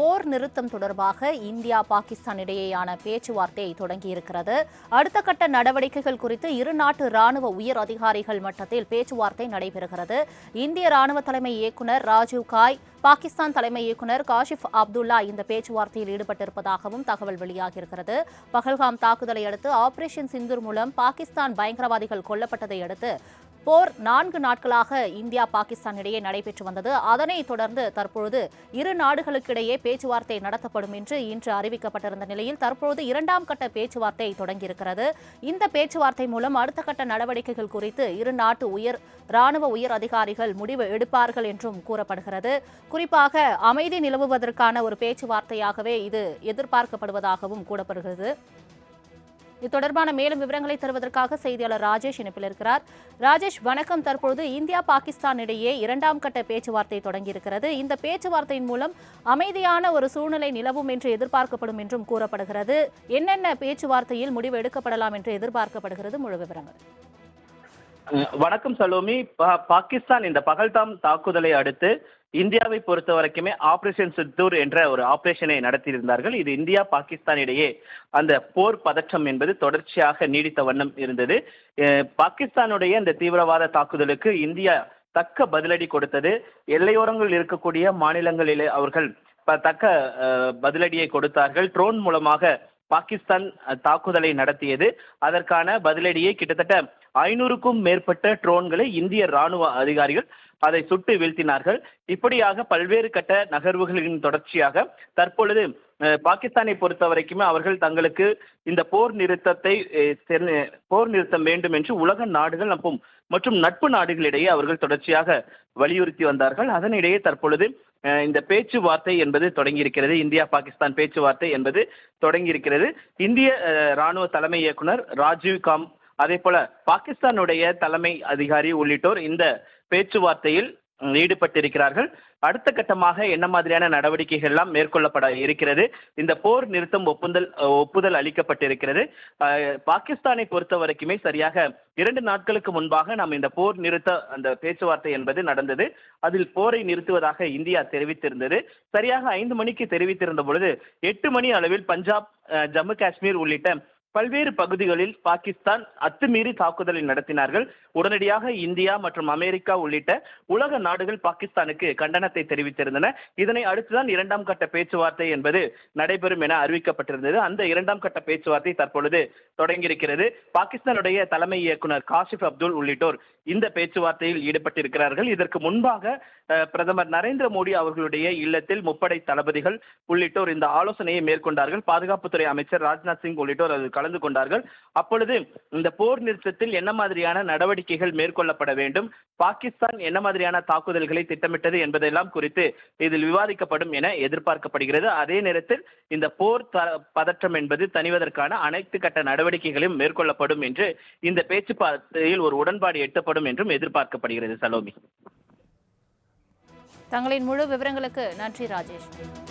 போர் நிறுத்தம் தொடர்பாக இந்தியா பாகிஸ்தான் இடையேயான பேச்சுவார்த்தை தொடங்கியிருக்கிறது. அடுத்த கட்ட நடவடிக்கைகள் குறித்து இரு நாட்டு ராணுவ உயர் அதிகாரிகள் மட்டத்தில் பேச்சுவார்த்தை நடைபெறுகிறது. இந்திய ராணுவ தலைமை இயக்குனர் ராஜீவ் காய் பாகிஸ்தான் தலைமை இயக்குனர் காஷிப் அப்துல்லா இந்த பேச்சுவார்த்தையில் ஈடுபட்டிருப்பதாகவும் தகவல் வெளியாகியிருக்கிறது. பகல்காம் தாக்குதலை அடுத்து ஆபரேஷன் சிந்தூர் மூலம் பாகிஸ்தான் பயங்கரவாதிகள் கொல்லப்பட்டதை அடுத்து போர் நான்கு நாட்களாக இந்தியா பாகிஸ்தான் இடையே நடைபெற்று வந்தது. அதனைத் தொடர்ந்து தற்பொழுது இரு நாடுகளுக்கிடையே பேச்சுவார்த்தை நடத்தப்படும் என்று இன்று அறிவிக்கப்பட்டிருந்த நிலையில் தற்பொழுது இரண்டாம் கட்ட பேச்சுவார்த்தை தொடங்கியிருக்கிறது. இந்த பேச்சுவார்த்தை மூலம் அடுத்த கட்ட நடவடிக்கைகள் குறித்து இரு நாட்டு உயர் ராணுவ உயர் அதிகாரிகள் முடிவு எடுப்பார்கள் என்றும் கூறப்படுகிறது. குறிப்பாக அமைதி நிலவுவதற்கான ஒரு பேச்சுவார்த்தையாகவே இது எதிர்பார்க்கப்படுவதாகவும் கூறப்படுகிறது. இது தொடர்பான மேலும் விவரங்களை தருவதற்காக செய்தியாளர் ராஜேஷ் இணைப்பில் இருக்கிறார். ராஜேஷ் வணக்கம். தற்பொழுது இந்தியா பாகிஸ்தான் இடையே இரண்டாம் கட்ட பேச்சுவார்த்தை தொடங்கியிருக்கிறது. இந்த பேச்சுவார்த்தையின் மூலம் அமைதியான ஒரு சூழ்நிலை நிலவும் என்று எதிர்பார்க்கப்படும் என்றும் கூறப்படுகிறது. என்னென்ன பேச்சுவார்த்தையில் முடிவு எடுக்கப்படலாம் என்று எதிர்பார்க்கப்படுகிறது? முழு விவரங்கள். வணக்கம் சலோமி. பாகிஸ்தான் இந்த பகல்தாம் தாக்குதலை அடுத்து இந்தியாவை பொறுத்த வரைக்குமே ஆபரேஷன் சித்தூர் என்ற ஒரு ஆபரேஷனை நடத்தியிருந்தார்கள். இது இந்தியா பாகிஸ்தான் இடையே அந்த போர் பதற்றம் என்பது தொடர்ச்சியாக நீடித்த வண்ணம் இருந்தது. பாகிஸ்தானுடைய இந்த தீவிரவாத தாக்குதலுக்கு இந்தியா தக்க பதிலடி கொடுத்தது. எல்லையோரங்களில் இருக்கக்கூடிய மாநிலங்களிலே அவர்கள் ப- தக்க பதிலடியை கொடுத்தார்கள். ட்ரோன் மூலமாக பாகிஸ்தான் தாக்குதலை நடத்தியது. அதற்கான பதிலடியை கிட்டத்தட்ட ஐநூறுக்கும் மேற்பட்ட ட்ரோன்களை இந்திய ராணுவ அதிகாரிகள் அதை சுட்டு வீழ்த்தினார்கள். இப்படியாக பல்வேறு கட்ட நகர்வுகளின் தொடர்ச்சியாக தற்பொழுது பாகிஸ்தானை பொறுத்த வரைக்குமே அவர்கள் தங்களுக்கு இந்த போர் நிறுத்தத்தை போர் நிறுத்தம் வேண்டும் என்று உலக நாடுகள் மற்றும் மற்றும் நட்பு நாடுகளிடையே அவர்கள் தொடர்ச்சியாக வலியுறுத்தி வந்தார்கள். அதனிடையே தற்பொழுது இந்த பேச்சுவார்த்தை என்பது தொடங்கியிருக்கிறது. இந்தியா பாகிஸ்தான் பேச்சுவார்த்தை என்பது தொடங்கியிருக்கிறது. இந்திய ராணுவ தலைமை இயக்குனர் ராஜீவ் காம் அதே போல பாகிஸ்தானுடைய தலைமை அதிகாரி உள்ளிட்டோர் இந்த பேச்சுவார்த்தையில் ஈடுபட்டிருக்கிறார்கள். அடுத்த கட்டமாக என்ன மாதிரியான நடவடிக்கைகள் எல்லாம் மேற்கொள்ளப்பட இருக்கிறது? இந்த போர் நிறுத்தம் ஒப்புதல் ஒப்புதல் அளிக்கப்பட்டிருக்கிறது. பாகிஸ்தானை பொறுத்த வரைக்குமே சரியாக இரண்டு நாட்களுக்கு முன்பாக நாம் இந்த போர் நிறுத்த அந்த பேச்சுவார்த்தை என்பது நடந்தது. அதில் போரை நிறுத்துவதாக இந்தியா தெரிவித்திருந்தது. சரியாக ஐந்து மணிக்கு தெரிவித்திருந்த பொழுது எட்டு மணி அளவில் பஞ்சாப் ஜம்மு காஷ்மீர் உள்ளிட்ட பல்வேறு பகுதிகளில் பாகிஸ்தான் அத்துமீறி தாக்குதலை நடத்தினார்கள். உடனடியாக இந்தியா மற்றும் அமெரிக்கா உள்ளிட்ட உலக நாடுகள் பாகிஸ்தானுக்கு கண்டனத்தை தெரிவித்திருந்தன. இதனை அடுத்துதான் இரண்டாம் கட்ட பேச்சுவார்த்தை என்பது நடைபெறும் என அறிவிக்கப்பட்டிருந்தது. அந்த இரண்டாம் கட்ட பேச்சுவார்த்தை தற்பொழுது தொடங்கியிருக்கிறது. பாகிஸ்தானுடைய தலைமை இயக்குனர் காஷிப் அப்துல் உள்ளிட்டோர் இந்த பேச்சுவார்த்தையில் ஈடுபட்டிருக்கிறார்கள். இதற்கு முன்பாக பிரதமர் நரேந்திர மோடி அவர்களுடைய இல்லத்தில் முப்படை தளபதிகள் உள்ளிட்டோர் இந்த ஆலோசனையை மேற்கொண்டார்கள். பாதுகாப்புத்துறை அமைச்சர் ராஜ்நாத் சிங் உள்ளிட்டோர் அதில் கலந்து கொண்டார்கள். அப்பொழுது இந்த போர் நிறுத்தத்தில் என்ன மாதிரியான நடவடிக்கைகள் மேற்கொள்ளப்பட வேண்டும்? பாகிஸ்தான் என்ன மாதிரியான தாக்குதல்களை திட்டமிட்டது என்பதெல்லாம் குறித்து இதில் விவாதிக்கப்படும் என எதிர்பார்க்கப்படுகிறது. அதே நேரத்தில் இந்த போர் த- பதற்றம் என்பது தணிவதற்கான அனைத்து கட்ட நடவடிக்கைகளும் மேற்கொள்ளப்படும் என்று இந்த பேச்சுவார்த்தையில் ஒரு உடன்பாடு எட்டப்படும் என்றும் எதிர்பார்க்கப்படுகிறது சலோமி. தங்களின் முழு விவரங்களுக்கு நன்றி ராஜேஷ்.